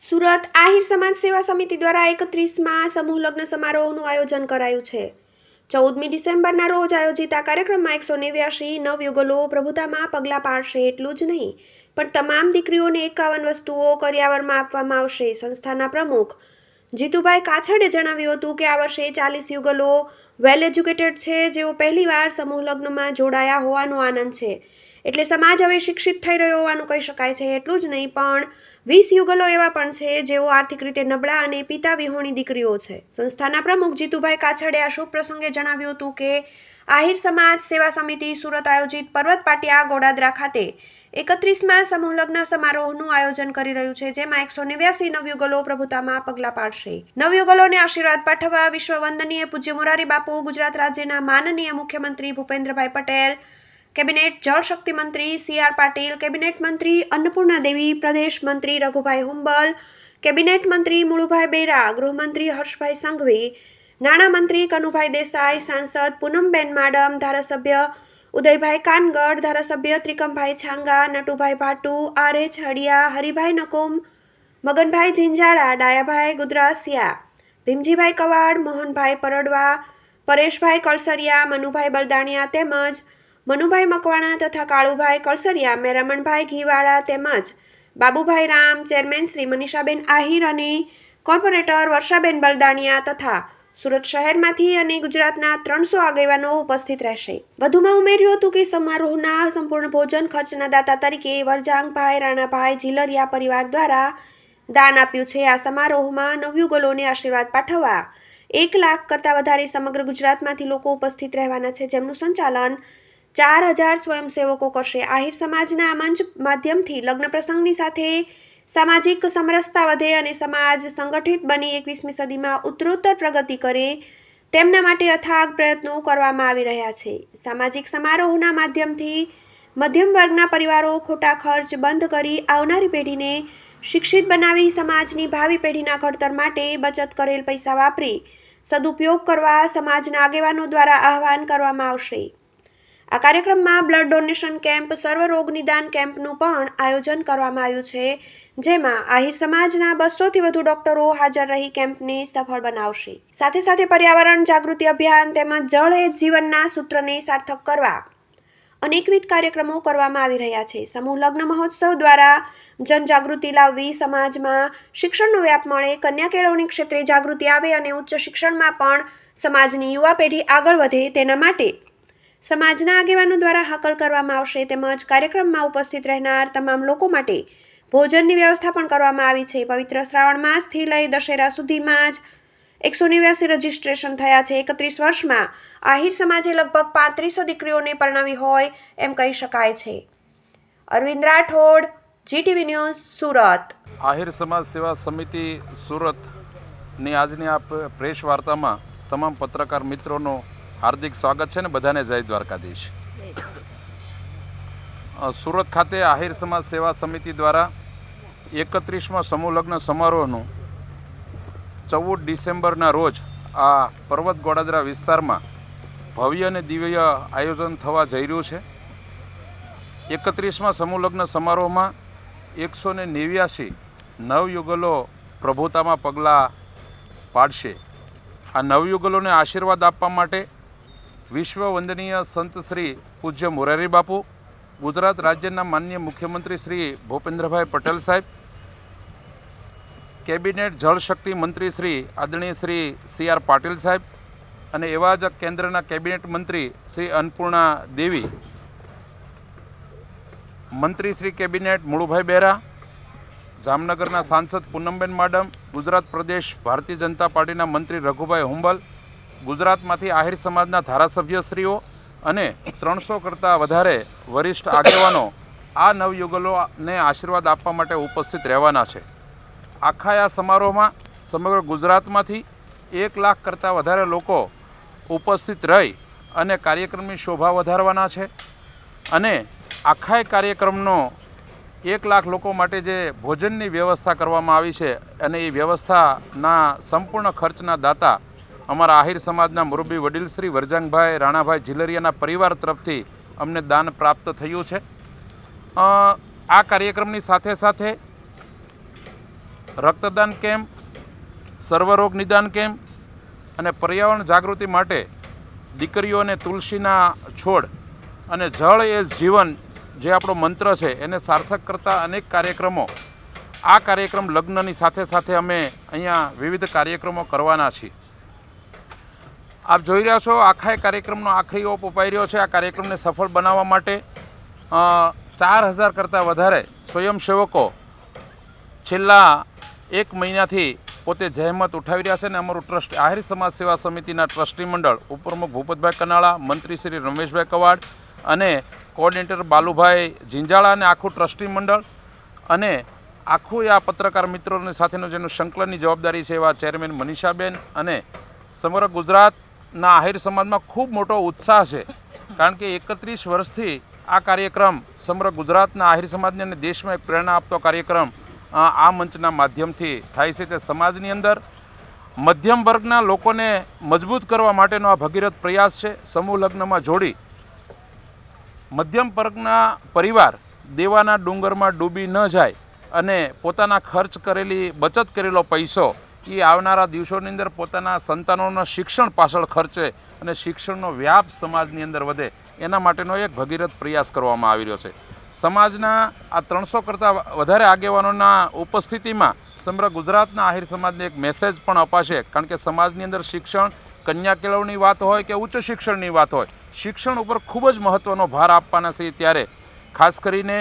સુરત આહિર સમાજ સેવા સમિતિ દ્વારા એકત્રીસમાં સમૂહ લગ્ન સમારોહનું આયોજન કરાયું છે. ચૌદમી ડિસેમ્બરના રોજ આયોજિત આ કાર્યક્રમમાં એકસો નેવ્યાસી નવયુગલો પ્રભુતામાં પગલાં પાડશે એટલું જ નહીં, પણ તમામ દીકરીઓને એકાવન વસ્તુઓ કરિયાવરમાં આપવામાં આવશે, સંસ્થાના પ્રમુખ જીતુભાઈ કાછડે જણાવ્યું હતું કે આ વર્ષે ચાલીસ યુગલો વેલ એજ્યુકેટેડ છે, જેઓ પહેલીવાર સમૂહ લગ્નમાં જોડાયા હોવાનો આનંદ છે. એટલે સમાજ હવે શિક્ષિત થઈ રહ્યો હોવાનું કહી શકાય છે, એટલું જ નહીં, પણ વીસ યુગલો એવા પણ છે જેઓ આર્થિક રીતે નબળા અને પિતા વિહોણી દીકરીઓ છે. સંસ્થાના પ્રમુખ જીતુભાઈ કાછડે આ શુભ પ્રસંગે જણાવ્યું હતું કે, આહિર સમાજ સેવા સમિતિ સુરત આયોજિત પર્વત પાટિયા ગોડાદરા ખાતે એકત્રીસમાં સમૂહ લગ્ન સમારોહનું આયોજન કરી રહ્યું છે, જેમાં એકસો નેવ્યાસી નવયુગલો પ્રભુતામાં પગલાં પાડશે. નવયુગલોને આશીર્વાદ પાઠવવા વિશ્વ વંદનીય પૂજ્ય મોરારી બાપુ ગુજરાત રાજ્યના માનનીય મુખ્યમંત્રી ભૂપેન્દ્રભાઈ પટેલ કેબિનેટ જળશક્તિ મંત્રી સી આર પાટીલ, કેબિનેટ મંત્રી અન્નપૂર્ણા દેવી, પ્રદેશ મંત્રી રઘુભાઈ હુંબલ, કેબિનેટ મંત્રી મુળુભાઈ બેરા, ગૃહમંત્રી હર્ષભાઈ સંઘવી નાણામંત્રી કનુભાઈ દેસાઈ, સાંસદ પૂનમબેન માડમ, ધારાસભ્ય ઉદયભાઈ કાનગઢ ધારાસભ્ય ત્રિકમભાઈ છાંગા, નટુભાઈ ભાટુ, આર એચ હડિયા, હરિભાઈ નકુમ, મગનભાઈ જિંજાળા, ડાયાભાઈ ગુદરાસિયા, ભીમજીભાઈ કવાડ, મોહનભાઈ પરડવા, પરેશભાઈ કળસરિયા, મનુભાઈ બલદાણિયા તેમજ મનુભાઈ મકવાણા તથા કાળુભાઈ કળસરિયા, મેરામણભાઈ ઘીવાળા તેમજ બાબુભાઈ રામ, ચેરમેન શ્રી મનીષાબેન આહિર અને કોર્પોરેટર વર્ષાબેન બલદાણિયા તથા સુરત શહેરમાંથી અને ગુજરાતના ત્રણસો આગેવાનો ઉપસ્થિત રહેશે. વધુમાં ઉમેર્યું હતું કે સમારોહના સંપૂર્ણ ભોજન ખર્ચના દાતા તરીકે વરજાંગભાઈ, રાણાભાઈ જીલરિયા પરિવાર દ્વારા દાન આપ્યું છે. આ સમારોહમાં નવયુગલોને આશીર્વાદ પાઠવવા એક લાખ કરતાં વધારે સમગ્ર ગુજરાતમાંથી લોકો ઉપસ્થિત રહેવાના છે. જેમનું સંચાલન ચાર હજાર સ્વયંસેવકો કરશે. આહિર સમાજના મંચ માધ્યમથી લગ્ન પ્રસંગની સાથે સામાજિક સમરસતા વધે અને સમાજ સંગઠિત બની એકવીસમી સદીમાં ઉત્તરોત્તર પ્રગતિ કરે તેમના માટે અથાગ પ્રયત્નો કરવામાં આવી રહ્યા છે. સામાજિક સમારોહના માધ્યમથી મધ્યમ વર્ગના પરિવારો ખોટા ખર્ચ બંધ કરી આવનારી પેઢીને શિક્ષિત બનાવી સમાજની ભાવિ પેઢીના ઘડતર માટે બચત કરેલ પૈસા વાપરી સદુપયોગ કરવા સમાજના આગેવાનો દ્વારા આહવાન કરવામાં આવશે. આ કાર્યક્રમમાં બ્લડ ડોનેશન કેમ્પ, સર્વરોગ નિદાન કેમ્પનું પણ આયોજન કરવામાં આવ્યું છે, જેમાં આહિર સમાજના બસોથી વધુ ડોક્ટરો હાજર રહી કેમ્પને સફળ બનાવશે. સાથે સાથે પર્યાવરણ જાગૃતિ અભિયાન તેમજ જળ એ જીવનના સૂત્રને સાર્થક કરવા અનેકવિધ કાર્યક્રમો કરવામાં આવી રહ્યા છે. સમૂહ લગ્ન મહોત્સવ દ્વારા જનજાગૃતિ લાવવી, સમાજમાં શિક્ષણનો વ્યાપ મળે, કન્યા કેળવણી ક્ષેત્રે જાગૃતિ આવે અને ઉચ્ચ શિક્ષણમાં પણ સમાજની યુવા પેઢી આગળ વધે તેના માટે સમાજના આગેવાનો દ્વારા હાકલ કરવામાં આવશે તેમજ કાર્યક્રમમાં ઉપસ્થિત રહેનાર તમામ લોકો માટે ભોજનની વ્યવસ્થા પણ કરવામાં આવી છે. પવિત્ર શ્રાવણ માસથી લઈ દશેરા સુધીમાં જ એકસો નેવ્યાસી રજીસ્ટ્રેશન થયા છે. એકત્રીસ વર્ષમાં આહિર સમાજે લગભગ પાંત્રીસો દીકરીઓને પરણાવી હોય એમ કહી શકાય છે. Arvind Rathod, GTV news, Surat. Ahir સમાજ સેવા સમિતિ સુરતની આજની આ પ્રેસ વાર્તામાં તમામ પત્રકાર મિત્રોનું હાર્દિક સ્વાગત છે ને બધાને જય દ્વારકાધીશ. સુરત ખાતે આહિર સમાજ સેવા સમિતિ દ્વારા એકત્રીસમાં સમૂહ સમારોહનું ચૌદ ડિસેમ્બરના રોજ આ પર્વત ગોડાદરા વિસ્તારમાં ભવ્ય અને દિવ્ય આયોજન થવા જઈ રહ્યું છે. એકત્રીસમાં સમૂહ લગ્ન સમારોહમાં એકસો ને નેવ્યાસી નવયુગલો પ્રભુતામાં પગલાં પાડશે. આ નવયુગલોને આશીર્વાદ આપવા માટે વિશ્વ વંદનીય સંત શ્રી પૂજ્ય મોરારી બાપુ ગુજરાત રાજ્યના માનનીય મુખ્યમંત્રી શ્રી ભૂપેન્દ્રભાઈ પટેલ સાહેબ કેબિનેટ જળશક્તિ મંત્રી શ્રી આદરણીય શ્રી સી આર પાટીલ સાહેબ અને એવા જ કેન્દ્રના કેબિનેટ મંત્રી શ્રી અન્નપૂર્ણા દેવી, મંત્રી શ્રી કેબિનેટ મુળુભાઈ બેરા, જામનગરના સાંસદ પૂનમબેન માડમ, ગુજરાત પ્રદેશ ભારતીય જનતા પાર્ટીના મંત્રી રઘુભાઈ હુંબલ ગુજરાતમાંથી આહિર સમાજના ધારાસભ્યશ્રીઓ અને ત્રણસો કરતાં વધારે વરિષ્ઠ આગેવાનો આ નવયુગલોને આશીર્વાદ આપવા માટે ઉપસ્થિત રહેવાના છે. આખા આ સમારોહમાં સમગ્ર ગુજરાતમાંથી એક લાખ કરતાં વધારે લોકો ઉપસ્થિત રહી અને કાર્યક્રમની શોભા વધારવાના છે અને આખા કાર્યક્રમનો એક લાખ લોકો માટે જે ભોજનની વ્યવસ્થા કરવામાં આવી છે અને એ વ્યવસ્થાના સંપૂર્ણ ખર્ચના દાતા અમારા આહિર સમાજના મુરબ્બી વડીલ શ્રી વરજાંગભાઈ રાણાભાઈ ઝીલરિયાના પરિવાર તરફથી અમને દાન પ્રાપ્ત થયું છે. આ કાર્યક્રમની સાથે સાથે રક્તદાન કેમ્પ, સર્વરોગ નિદાન કેમ્પ અને પર્યાવરણ જાગૃતિ માટે દીકરીઓને તુલસીના છોડ અને જળ એ જીવન જે આપણો મંત્ર છે એને સાર્થક કરતા અનેક કાર્યક્રમો. આ કાર્યક્રમ લગ્નની સાથે સાથે અમે અહીંયા વિવિધ કાર્યક્રમો કરવાના છીએ. આપ જોઈ રહ્યા છો, આખા એ કાર્યક્રમનો આખરી ઓપ અપાઈ રહ્યો છે. આ કાર્યક્રમને સફળ બનાવવા માટે ચાર હજાર કરતાં વધારે સ્વયંસેવકો છેલ્લા એક મહિનાથી પોતે જહેમત ઉઠાવી રહ્યા છે અને અમારું ટ્રસ્ટ, આહિર સમાજ સેવા સમિતિના ટ્રસ્ટી મંડળ, ઉપપ્રમુખ ભૂપતભાઈ કનાળા, મંત્રી શ્રી રમેશભાઈ કવાડ અને કોઓર્ડિનેટર બાલુભાઈ ઝીંઝાળા અને આખું ટ્રસ્ટી મંડળ અને આખું આ પત્રકાર મિત્રોની સાથેનું જેનું સંકલનની જવાબદારી છે એવા ચેરમેન મનીષાબેન અને સમગ્ર ગુજરાતના આહિર સમાજમાં ખૂબ મોટો ઉત્સાહ છે. કારણ કે એકત્રીસ વર્ષથી આ કાર્યક્રમ સમગ્ર ગુજરાતના આહિર સમાજને અને દેશમાં એક પ્રેરણા આપતો કાર્યક્રમ આ મંચના માધ્યમથી થાય છે. તે સમાજની અંદર મધ્યમ વર્ગના લોકોને મજબૂત કરવા માટેનો આ ભગીરથ પ્રયાસ છે. સમૂહ લગ્નમાં જોડી મધ્યમ વર્ગના પરિવાર દેવાના ડુંગરમાં ડૂબી ન જાય અને પોતાના ખર્ચ કરેલી બચત કરેલો પૈસો એ આવનારા દિવસોની અંદર પોતાના સંતાનોના શિક્ષણ પાછળ ખર્ચે અને શિક્ષણનો વ્યાપ સમાજની અંદર વધે, એના માટેનો એક ભગીરથ પ્રયાસ કરવામાં આવી રહ્યો છે. સમાજના આ ત્રણસો કરતાં વધારે આગેવાનોના ઉપસ્થિતિમાં સમગ્ર ગુજરાતના આહિર સમાજને એક મેસેજ પણ અપાશે, કારણ કે સમાજની અંદર શિક્ષણ કન્યા કેળવણી વાત હોય કે ઉચ્ચ શિક્ષણની વાત હોય, શિક્ષણ ઉપર ખૂબ જ મહત્ત્વનો ભાર આપવાના છે ત્યારે. ખાસ કરીને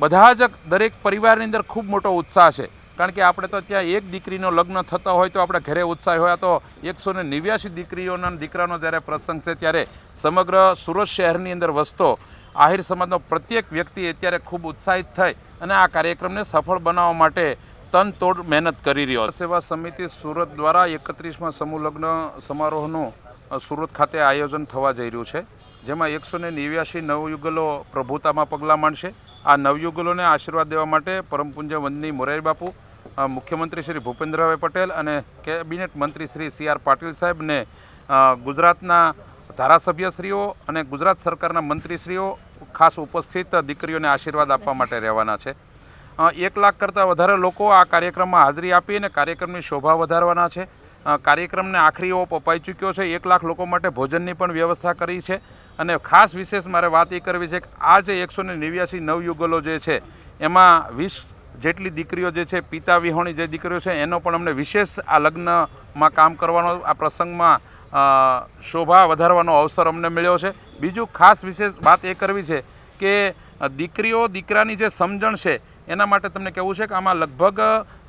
બધા જ દરેક પરિવારની અંદર ખૂબ મોટો ઉત્સાહ છે. કારણ કે આપણે તો ત્યાં એક દીકરીનો લગ્ન થતા હોય તો આપણે ઘરે ઉત્સાહ હોય. તો એકસો ને નેવ્યાસી દીકરીઓના દીકરાનો જ્યારે પ્રસંગ છે ત્યારે સમગ્ર સુરત શહેરની અંદર વસતો આહિર સમાજનો પ્રત્યેક વ્યક્તિ અત્યારે ખૂબ ઉત્સાહિત થઈ અને આ કાર્યક્રમને સફળ બનાવવા માટે તન તોડ મહેનત કરી રહ્યો સેવા સમિતિ સુરત દ્વારા એકત્રીસમાં સમૂહ લગ્ન સમારોહનું સુરત ખાતે આયોજન થવા જઈ રહ્યું છે. જેમાં એકસો ને નેવ્યાસી નવયુગલો પ્રભુતામાં પગલાં માંડશે આ નવયુગલોને આશીર્વાદ દેવા માટે પરમપુંજ વંદની મોરારી બાપુ મુખ્યમંત્રી શ્રી ભૂપેન્દ્રભાઈ પટેલ અને કેબિનેટ મંત્રી શ્રી સી આર પાટીલ સાહેબને ગુજરાતના ધારાસભ્યશ્રીઓ અને ગુજરાત સરકારના મંત્રીશ્રીઓ ખાસ ઉપસ્થિત દીકરીઓને આશીર્વાદ આપવા માટે રહેવાના છે. એક લાખ કરતાં વધારે લોકો આ કાર્યક્રમમાં હાજરી આપી અને કાર્યક્રમની શોભા વધારવાના છે. કાર્યક્રમને આખરી ઓપ અપાઈ ચૂક્યો છે. એક લાખ લોકો માટે ભોજનની પણ વ્યવસ્થા કરી છે. અને ખાસ વિશેષ મારે વાત એ કરવી છે કે આ જે એકસો ને નેવ્યાસી નવયુગલો જે છે, એમાં વીસ જેટલી દીકરીઓ જે છે, પિતા વિહોણી જે દીકરીઓ છે, એનો પણ અમને વિશેષ આ લગ્નમાં કામ કરવાનો, આ પ્રસંગમાં શોભા વધારવાનો અવસર અમને મળ્યો છે. બીજું ખાસ વિશેષ વાત એ કરવી છે કે, દીકરીઓ, દીકરાની જે સમજણ છે, એના માટે તમને કહેવું છે કે આમાં લગભગ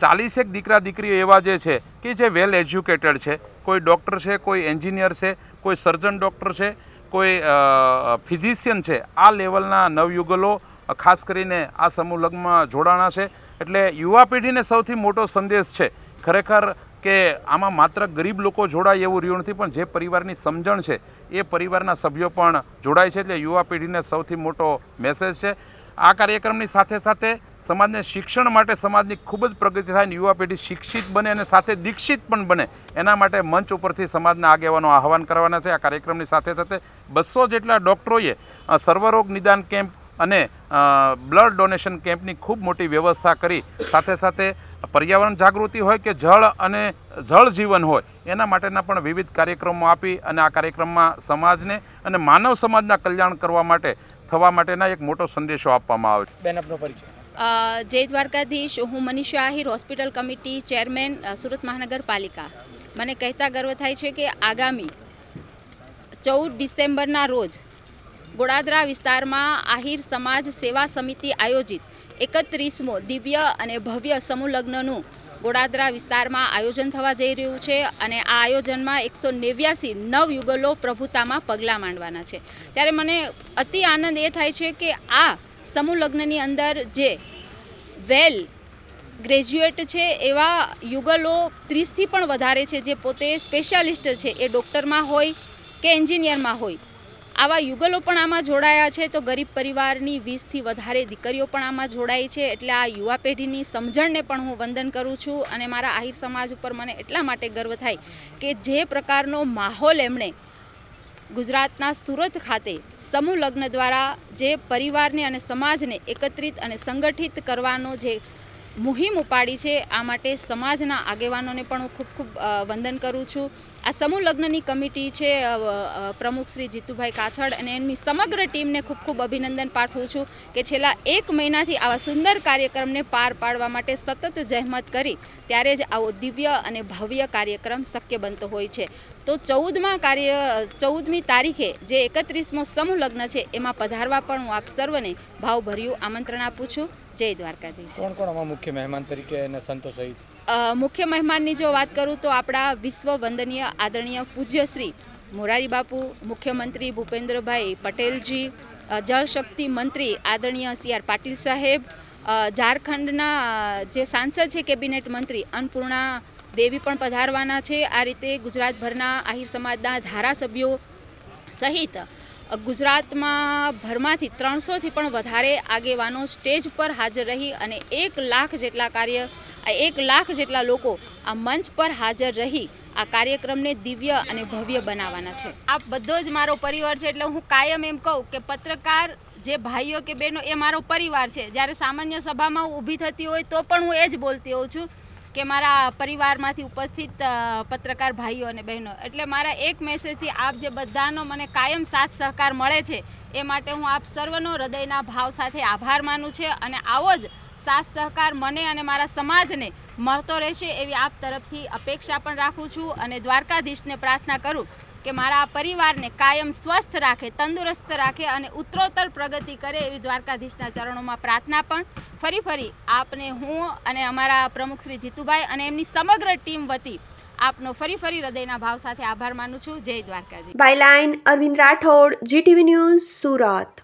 ચાલીસેક દીકરા, દીકરીઓ એવા જે છે કે જે વેલ એજ્યુકેટેડ છે. કોઈ ડૉક્ટર છે, કોઈ એન્જિનિયર છે, કોઈ સર્જન ડૉક્ટર છે, કોઈ ફિઝિશિયન છે. આ લેવલના નવયુગલો ખાસ કરીને આ સમૂહ લગ્નમાં જોડાણા છે. એટલે યુવા પેઢીને સૌથી મોટો સંદેશ છે, ખરેખર કે આમાં માત્ર ગરીબ લોકો જોડાય એવું રહ્યું નથી, પણ જે પરિવારની સમજણ છે, એ પરિવારના સભ્યો પણ જોડાય છે. એટલે યુવા પેઢીને સૌથી મોટો મેસેજ છે. આ કાર્યક્રમની સાથે સાથે સમાજને શિક્ષણ માટે સમાજની ખૂબ જ પ્રગતિ થાય અને યુવા પેઢી શિક્ષિત બને અને સાથે દીક્ષિત પણ બને, એના માટે મંચ ઉપરથી સમાજના આગેવાનો આહવાન કરવાના છે. આ કાર્યક્રમની સાથે સાથે બસો જેટલા ડૉક્ટરોએ સર્વરોગ નિદાન કેમ્પ અને બ્લડ ડોનેશન કેમ્પની ખૂબ મોટી વ્યવસ્થા કરી. સાથે સાથે પર્યાવરણ જાગૃતિ હોય કે જળ અને જળ જીવન હોય એના માટેના પણ વિવિધ કાર્યક્રમો આપી અને આ કાર્યક્રમમાં સમાજને અને માનવ સમાજના કલ્યાણ કરવા માટે થવા માટેના એક મોટો સંદેશો આપવામાં આવે છે. બેન આપનો પરિચય. જય દ્વારકાધીશ. હું Manisha Ahir hospital committee chairman Surat મહાનગરપાલિકા. મને કહેતા ગર્વ થાય છે કે આગામી ચૌદ ડિસેમ્બરના રોજ ગોડાદરા વિસ્તારમાં આહિર સમાજ સેવા સમિતિ આયોજિત એકત્રીસમો દિવ્ય અને ભવ્ય સમૂહ લગ્નનું ગોડાદરા વિસ્તારમાં આયોજન થવા જઈ રહ્યું છે અને આ આયોજનમાં એકસો નેવ્યાસી નવ યુગલો પ્રભુતામાં પગલાં માંડવાના છે. ત્યારે મને અતિ આનંદ એ થાય છે કે આ સમૂહ લગ્નની અંદર જે વેલ ગ્રેજ્યુએટ છે એવા યુગલો ત્રીસથી પણ વધારે છે જે પોતે સ્પેશિયાલિસ્ટ છે એ ડૉક્ટરમાં હોય કે એન્જિનિયરમાં હોય આવા યુગલો પણ આમાં જોડાયા છે. તો ગરીબ પરિવારની વીસથી વધારે દીકરીઓ પણ આમાં જોડાઈ છે. એટલે આ યુવા પેઢીની સમજણને પણ હું વંદન કરું છું અને મારા આહિર સમાજ ઉપર મને એટલા માટે ગર્વ થાય કે જે પ્રકારનો માહોલ એમણે ગુજરાતના સુરત ખાતે સમૂહ લગ્ન દ્વારા જે પરિવારને અને સમાજને એકત્રિત અને સંગઠિત કરવાનો જે મુહિમ ઉપાડી છે. આ માટે સમાજના આગેવાનોને પણ હું ખૂબ ખૂબ વંદન કરું છું. આ સમૂહ લગ્નની કમિટી છે પ્રમુખ શ્રી જીતુભાઈ કાછડ અને એમની સમગ્ર ટીમને ખૂબ ખૂબ અભિનંદન પાઠવું છું કે છેલ્લા એક મહિનાથી આવા સુંદર કાર્યક્રમને પાર પાડવા માટે સતત જહેમત કરી, ત્યારે જ આવો દિવ્ય અને ભવ્ય કાર્યક્રમ શક્ય બનતો હોય છે. તો ચૌદમાં કાર્ય ચૌદમી તારીખે જે એકત્રીસમો સમૂહ લગ્ન છે એમાં પધારવા પણ હું આપ સર્વને ભાવભર્યું આમંત્રણ આપું છું. જય દ્વારકાધીશ. કોણ કોણ આમાં મુખ્ય મહેમાન તરીકે અને સંતો સહિત? મુખ્ય મહેમાનની જો વાત કરું તો આપણા વિશ્વ વંદનીય આદરણીય પૂજ્યશ્રી મોરારી બાપુ મુખ્યમંત્રી ભૂપેન્દ્રભાઈ પટેલજી જળશક્તિ મંત્રી આદરણીય સી આર પાટીલ સાહેબ ઝારખંડના જે સાંસદ છે કેબિનેટ મંત્રી અન્નપૂર્ણા દેવી પણ પધારવાના છે. આ રીતે ગુજરાતભરના આહિર સમાજના ધારાસભ્યો સહિત ગુજરાતમાં ભરમાંથી ત્રણસોથી પણ વધારે આગેવાનો સ્ટેજ પર હાજર રહી અને એક લાખ જેટલા કાર્ય એક લાખ જેટલા લોકો આ મંચ પર હાજર રહી આ કાર્યક્રમને દિવ્ય અને ભવ્ય બનાવવાના છે. આ બધો જ મારો પરિવાર છે એટલે હું કાયમ એમ કહું કે પત્રકાર જે ભાઈઓ કે બહેનો એ મારો પરિવાર છે. જ્યારે સામાન્ય સભામાં ઊભી થતી હોય તો પણ હું એ જ બોલતી હોઉં છું. કે મારા પરિવારમાંથી ઉપસ્થિત પત્રકાર ભાઈઓ અને બહેનો. એટલે મારા એક મેસેજથી આપ જે બધાનો મને કાયમ સાથ સહકાર મળે છે, એ માટે હું આપ સર્વનો હૃદયના ભાવ સાથે આભાર માનું છે અને આવો જ સાથ સહકાર મને અને મારા સમાજને મળતો રહેશે એવી આપ તરફથી અપેક્ષા પણ રાખું છું અને દ્વારકાધીશને પ્રાર્થના કરું કે મારા પરિવારને કાયમ સ્વસ્થ રાખે, તંદુરસ્ત રાખે અને ઉત્તરોત્તર પ્રગતિ કરે એવી દ્વારકાધીશના ચરણોમાં પ્રાર્થના પણ ફરી ફરી આપને હું અને અમારા પ્રમુખ શ્રી જીતુભાઈ અને એમની સમગ્ર ટીમ વતી આપનો ફરી ફરી હૃદયના ભાવ સાથે આભાર માનું છું. જય Dwarkaji by line Arvind Rathod GTV news Surat.